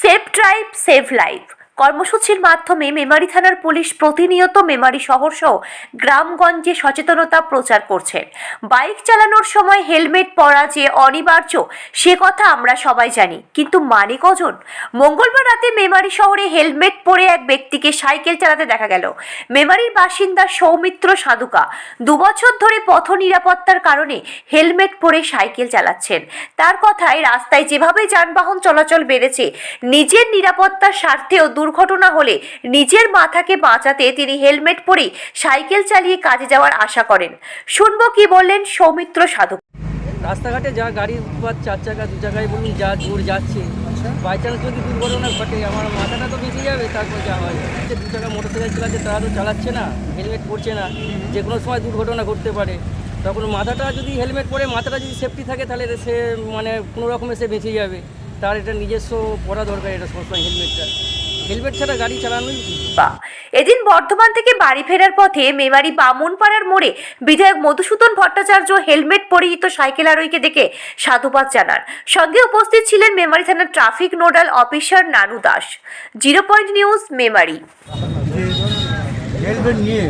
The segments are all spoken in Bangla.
সেভ ড্রাইভ সেভ লাইফ কর্মসূচির মাধ্যমে মেমারি থানার পুলিশ প্রতিনিয়ত মেমারি শহর সহ গ্রামগঞ্জে সচেতনতা প্রচার করছেন বাইক চালানোর সময় হেলমেট পরা যে অনিবার্য, সে কথা আমরা সবাই জানি। কিন্তু মানে কজন? মঙ্গলবার রাতে মেমারি শহরে হেলমেট পরে এক ব্যক্তিকে সাইকেল চালাতে দেখা গেল। মেমারির বাসিন্দা সৌমিত্র সাধুকা দুবছর ধরে পথ নিরাপত্তার কারণে হেলমেট পরে সাইকেল চালাচ্ছেন। তার কথায় রাস্তায় যেভাবে যানবাহন চলাচল বেড়েছে, নিজের নিরাপত্তার স্বার্থেও দুর্ঘটনা হলে নিজের মাথাকে বাঁচাতে তিনি হেলমেট পরেই সাইকেল চালিয়ে কাজে যাওয়ার আশা করেন। শুনব কি বললেন সৌমিত্র সাধক রাস্তাঘাটে যা গাড়ি বা চার চাকা, দু চাকায় বলুন, যা জোর যাচ্ছে বাই চান্স যদি দুর্ঘটনা ঘটে, আমার মাথাটা তো বেঁচে যাবে, তারপর যা হয়। যে দু চাকা মোটর সাইকেল চালাচ্ছে, তারা তো চালাচ্ছে না, হেলমেট পরছে না, যে কোনো সময় দুর্ঘটনা ঘটতে পারে। তখন মাথাটা যদি হেলমেট পরে, মাথাটা যদি সেফটি থাকে, তাহলে সে মানে কোনো রকমে সে বেঁচে যাবে। তার এটা নিজস্ব পরা দরকার, এটা সবসময় হেলমেটটা। হেলমেট ছাড়া গাড়ি চালানোই বা এদিন বর্ধমান থেকে বাড়ি ফেরার পথে মেমারি বামুনপাড়ার মোড়ে বিধায়ক মধুসূদন ভট্টাচার্য হেলমেট পরিহিত সাইকেল আরোহীকে দেখে সাধুবাদ জানান। সঙ্গে উপস্থিত ছিলেন মেমারি থানার traffic nodal officer Nanu Das. Zero point news Memari. Helmet নিয়ে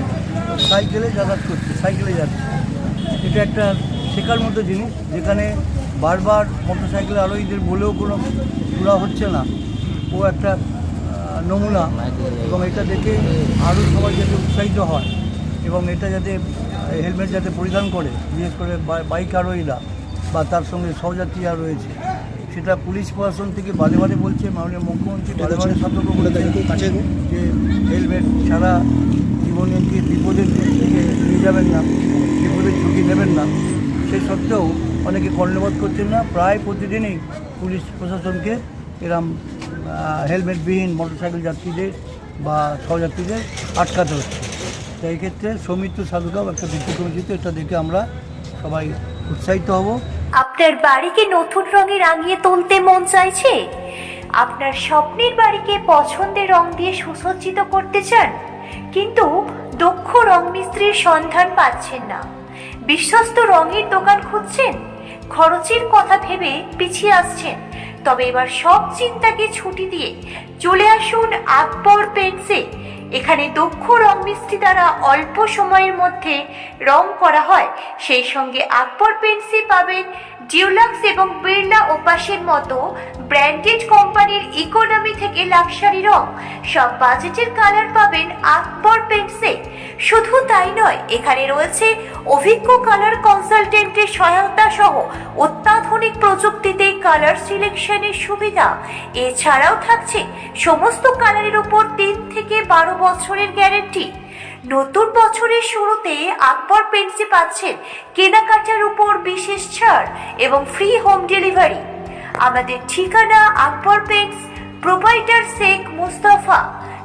সাইকেলে যাতায়াত করছে সাইকেলে যাচ্ছে। এটা একটা শেখার মতো জিনিস যেখানে বারবার মোটর সাইকেল আরোহীদের বলেও কোনো পুরা হচ্ছে না। ও একটা নমুনা এবং এটা দেখে আরও সবাই যাতে উৎসাহিত হয় এবং এটা যাতে হেলমেট যাতে পরিধান করে বিশেষ করে বাইক আরোহীরা বা তার সঙ্গে সহযাত্রীরা রয়েছে। সেটা পুলিশ প্রশাসন থেকে বারে বারে বলছে মাননীয় মুখ্যমন্ত্রী বারে বারে সতর্ক করেছে যে হেলমেট ছাড়া জীবনকে বিপদের দিকে নিয়ে যাবেন না বিপদের ঝুঁকি নেবেন না। সে সত্ত্বেও অনেকে কর্ণপাত করছেন না। প্রায় প্রতিদিনই পুলিশ প্রশাসনকে এরম হেলমেটবিহীন মোটরসাইকেল যাত্রীদের বা সহযাত্রীদের আটকাতে হচ্ছে। তো এই ক্ষেত্রে সৌমিত্র সাধুকাও একটা ব্যতিক্রম চিত্র এটা দেখে আমরা সবাই উৎসাহিত হব। আপনার বাড়িকে নতুন রঙে রাঙিয়ে তুলতে মন চাইছে? আপনার স্বপ্নের বাড়িকে পছন্দের রং দিয়ে সুসজ্জিত করতে চান? কিন্তু দক্ষ রং মিস্ত্রির সন্ধান পাচ্ছেন না। বিশ্বস্ত রঙের দোকান খুঁজছেন? খরচের কথা ভেবে পিছিয়ে আসছেন? তবে এবার সব চিন্তাকে ছুটি দিয়ে চলে আসুন আকবর পেন্টসে এখানে দক্ষ রং মিস্ত্রি দ্বারা অল্প সময়ের মধ্যে রং করা হয়। সেই সঙ্গে আকবর পেন্টসে পাবেন ডিউলাক্স এবং বিড়লা ওপাসের মতো ব্র্যান্ডেড কোম্পানির ইকোনমি থেকে লাক্সারি রং। সব বাজেটের কালার পাবেন আকবর পেন্টসে শুধু তাই নয়, এখানে রয়েছে অভিজ্ঞ কালার কনসালটেন্টের সহায়তা সহ অত্যাধুনিক প্রযুক্তিতে কালার সিলেকশনের সুবিধা। এছাড়াও থাকছে সমস্ত কালারের উপর তিন থেকে বারো বছরের গ্যারেন্টি নতুন বছরের শুরুতে আকবর পেন্সি পাচ্ছেন কেনাকাটার উপর বিশেষ ছাড় এবং ফ্রি হোম ডেলিভারি আমাদের ঠিকানা আকবর পেন্টস প্রোপাইটার শেখ মুস্তফা,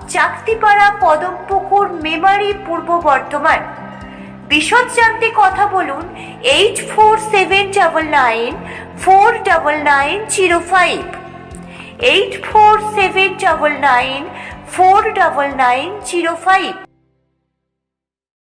চাকতিপাড়া কদমপুকুর মেমারি, পূর্ব বর্ধমান। বিশদ জানতে কথা বলুন eight four seven double nine four double nine zero five eight four seven double nine four double nine zero five